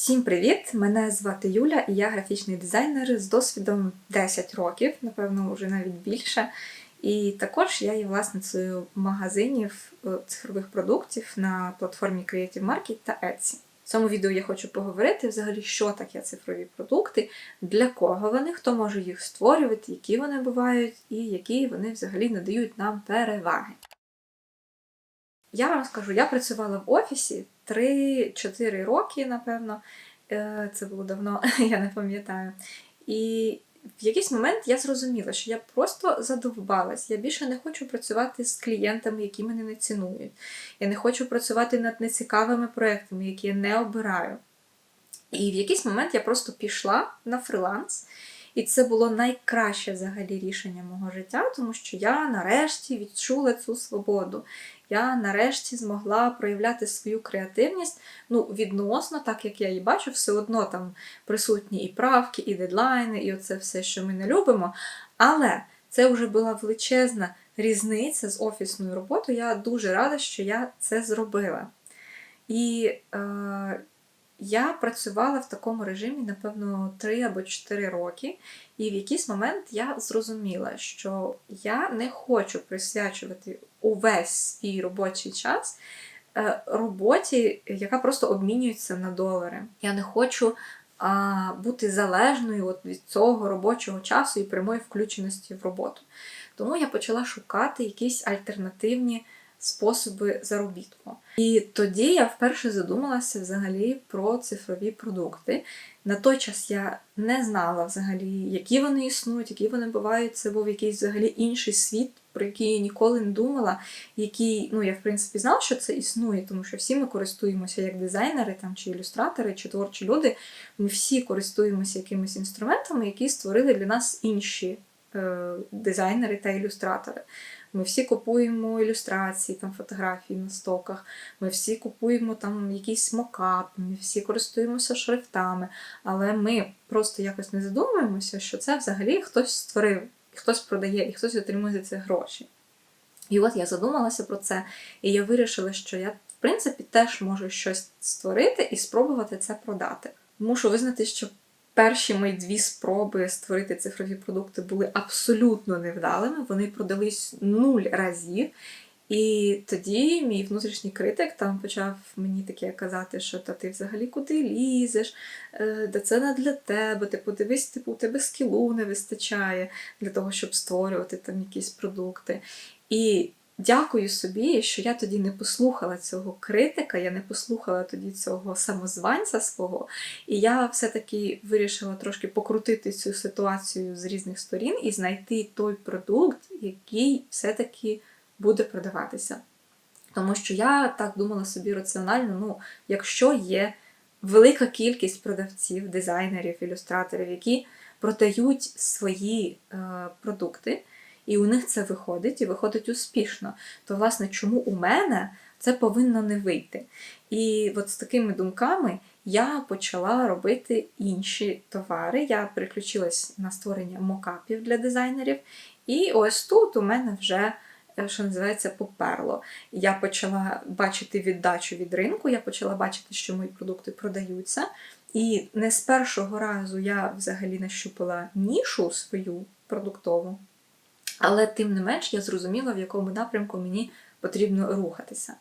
Всім привіт! Мене звати Юля і я графічний дизайнер з досвідом 10 років, напевно, вже навіть більше. І також я є власницею магазинів е, цифрових продуктів на платформі Creative Market та Etsy. В цьому відео я хочу поговорити взагалі, що таке цифрові продукти, для кого вони, хто може їх створювати, які вони бувають і які вони взагалі надають нам переваги. Я вам скажу, я працювала в офісі 3-4 роки, напевно. Е, Це було давно, я не пам'ятаю. І в якийсь момент я зрозуміла, що я просто задовбалась. Я більше не хочу працювати з клієнтами, які мене не цінують. Я не хочу працювати над нецікавими проектами, які я не обираю. І в якийсь момент я просто пішла на фриланс. І це було найкраще взагалі рішення мого життя, тому що я нарешті відчула цю свободу. Я нарешті змогла проявляти свою креативність. Ну, відносно, так як я її бачу, все одно там присутні і правки, і дедлайни, і оце все, що ми не любимо. Але це вже була величезна різниця з офісною роботою. Я дуже рада, що я це зробила. І е, я працювала в такому режимі, напевно, 3 або 4 роки, і в якийсь момент я зрозуміла, що я не хочу присвячувати увесь свій робочий час е, роботі, яка просто обмінюється на долари. Я не хочу а, бути залежною от від цього робочого часу і прямої включеності в роботу. Тому я почала шукати якісь альтернативні способи заробітку. І тоді я вперше задумалася взагалі про цифрові продукти. На той час я не знала взагалі, які вони існують, які вони бувають. Це був якийсь взагалі інший світ, про який я ніколи не думала. Який, ну я в принципі знала, що це існує, тому що всі ми користуємося як дизайнери, там чи ілюстратори, чи творчі люди. Ми всі користуємося якимись інструментами, які створили для нас інші е, дизайнери та ілюстратори. Ми всі купуємо ілюстрації, там фотографії на стоках, ми всі купуємо там якийсь мокап, ми всі користуємося шрифтами, але ми просто якось не задумуємося, що це взагалі хтось створив, хтось продає і хтось отримує за це гроші. І от я задумалася про це, і я вирішила, що я, в принципі, теж можу щось створити і спробувати це продати. Мушу визнати, що перші мої дві спроби створити цифрові продукти були абсолютно невдалими. Вони продались нуль разів. І тоді мій внутрішній критик там почав мені таке казати, що та ти взагалі куди лізеш, е, де це не для тебе, ти подивись, типу, у тебе скілу не вистачає для того, щоб створювати там якісь продукти. І Дякую собі, що я тоді не послухала цього критика, я не послухала тоді цього самозванця свого, і я все-таки вирішила трошки покрутити цю ситуацію з різних сторін і знайти той продукт, який все-таки буде продаватися. Тому що я так думала собі раціонально: ну, якщо є велика кількість продавців, дизайнерів, ілюстраторів, які продають свої е, продукти і у них це виходить, і виходить успішно. То, власне, чому у мене це повинно не вийти? І от з такими думками я почала робити інші товари. Я переключилась на створення мокапів для дизайнерів. І ось тут у мене вже. Е, що називається поперло. Я почала бачити віддачу від ринку, я почала бачити, що мої продукти продаються. І не з першого разу я взагалі нащупала нішу свою продуктову. Але тим не менш я зрозуміла, в якому напрямку мені потрібно рухатися.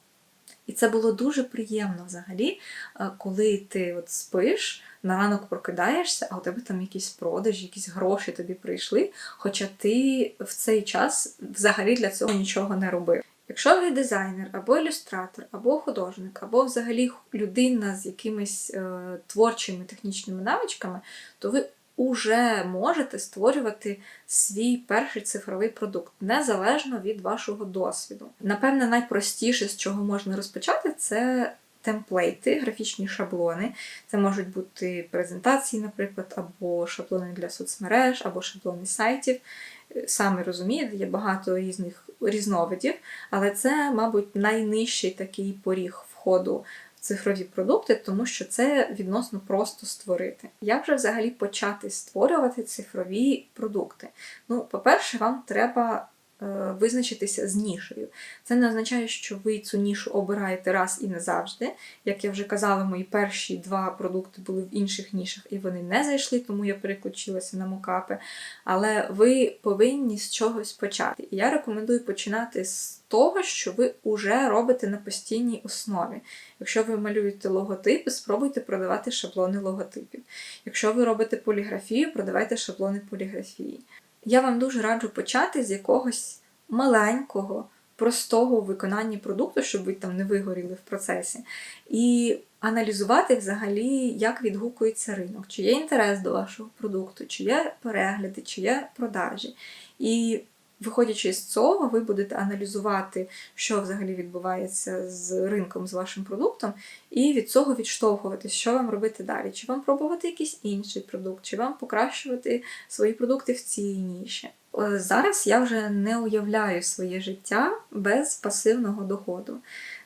І це було дуже приємно взагалі, е, коли ти от спиш, на ранок прокидаєшся, а у тебе там якісь продажі, якісь гроші тобі прийшли, хоча ти в цей час взагалі для цього нічого не робив. Якщо ви дизайнер, або ілюстратор, або художник, або взагалі людина з якимись е, творчими технічними навичками, то ви уже можете створювати свій перший цифровий продукт незалежно від вашого досвіду. Напевне, найпростіше, з чого можна розпочати, це темплейти, графічні шаблони. Це можуть бути презентації, наприклад, або шаблони для соцмереж, або шаблони сайтів. Самі розумієте, є багато різних різновидів, але це, мабуть, найнижчий такий поріг входу цифрові продукти, тому що це відносно просто створити. Як же взагалі почати створювати цифрові продукти? Ну, по-перше, вам треба визначитися з нішею. Це не означає, що ви цю нішу обираєте раз і назавжди. Як я вже казала, мої перші два продукти були в інших нішах, і вони не зайшли, тому я переключилася на мокапи. Але ви повинні з чогось почати. І я рекомендую починати з того, що ви вже робите на постійній основі. Якщо ви малюєте логотипи, спробуйте продавати шаблони логотипів. Якщо ви робите поліграфію, продавайте шаблони поліграфії. Я вам дуже раджу почати з якогось маленького, простого виконання продукту, щоб ви там не вигоріли в процесі, і аналізувати взагалі, як відгукується ринок, чи є інтерес до вашого продукту, чи є перегляди, чи є продажі. І Виходячи з цього, ви будете аналізувати, що взагалі відбувається з ринком, з вашим продуктом, і від цього відштовхуватись, що вам робити далі. Чи вам пробувати якийсь інший продукт, чи вам покращувати свої продукти в цій ніші. Е, Зараз я вже не уявляю своє життя без пасивного доходу.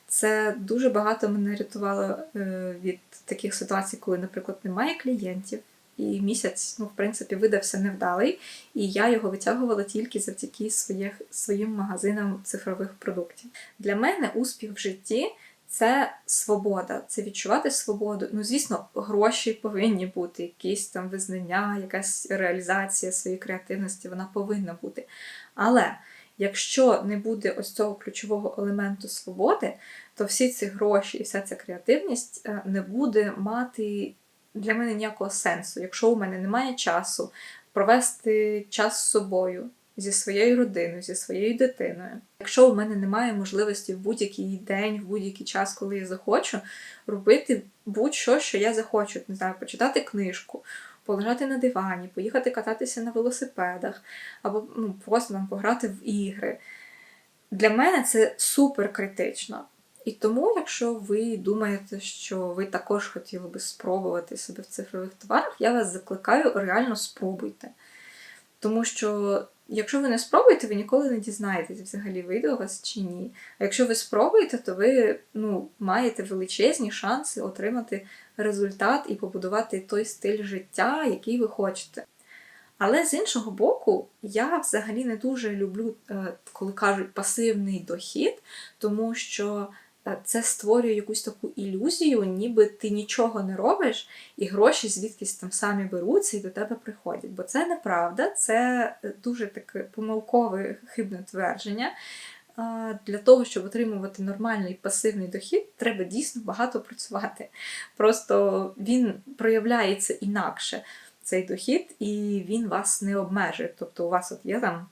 Це дуже багато мене рятувало е, від таких ситуацій, коли, наприклад, немає клієнтів. І місяць, ну, в принципі, видався невдалий, і я його витягувала тільки завдяки своїх, своїм магазинам цифрових продуктів. Для мене успіх в житті це свобода, це відчувати свободу. Ну, звісно, гроші повинні бути, якісь там визнання, якась реалізація своєї креативності, вона повинна бути. Але якщо не буде ось цього ключового елементу свободи, то всі ці гроші і вся ця креативність е, не буде мати для мене ніякого сенсу, якщо у мене немає часу провести час з собою, зі своєю родиною, зі своєю дитиною. Якщо у мене немає можливості в будь-який день, в будь-який час, коли я захочу, робити будь-що, що я захочу, не знаю, почитати книжку. Полежати на дивані, поїхати кататися на велосипедах, або ну, просто нам пограти в ігри. Для мене це супер критично. І тому, якщо ви думаєте, що ви також хотіли би спробувати себе в цифрових товарах, я вас закликаю, реально спробуйте. Тому що, якщо ви не спробуєте, ви ніколи не дізнаєтесь, взагалі вийде у вас чи ні. А якщо ви спробуєте, то ви ну, маєте величезні шанси отримати результат і побудувати той стиль життя, який ви хочете. Але з іншого боку, я взагалі не дуже люблю, е, коли кажуть пасивний дохід, тому що це створює якусь таку ілюзію, ніби ти нічого не робиш, і гроші звідкись там самі беруться і до тебе приходять. Бо це неправда, це е, дуже таке помилкове хибне твердження. Для того, щоб отримувати нормальний пасивний дохід, треба дійсно багато працювати. Просто він проявляється інакше цей дохід, і він вас не обмежує. Тобто у вас от є там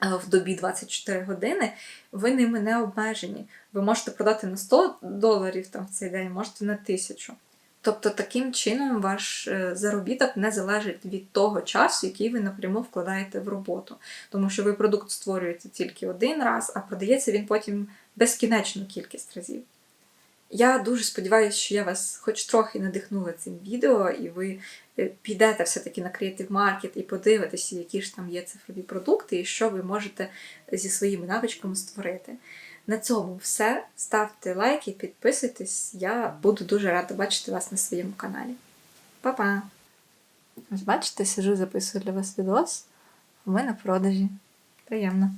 в добі 24 години, ви ними не обмежені. Ви можете продати на 100 доларів там в цей день, можете на 1000. Тобто таким чином ваш е, заробіток не залежить від того часу, який ви напряму вкладаєте в роботу. Тому що ви продукт створюєте тільки один раз, а продається він потім безкінечну кількість разів. Я дуже сподіваюся, що я вас хоч трохи надихнула цим відео, і ви е, підете все-таки на Creative Market і подивитеся, які ж там є цифрові продукти, і що ви можете зі своїми навичками створити. На цьому все. Ставте лайки, підписуйтесь. Я буду дуже рада бачити вас на своєму каналі. Па-па! Ось бачите, сижу, записую для вас відос. У мене продажі. Приємно.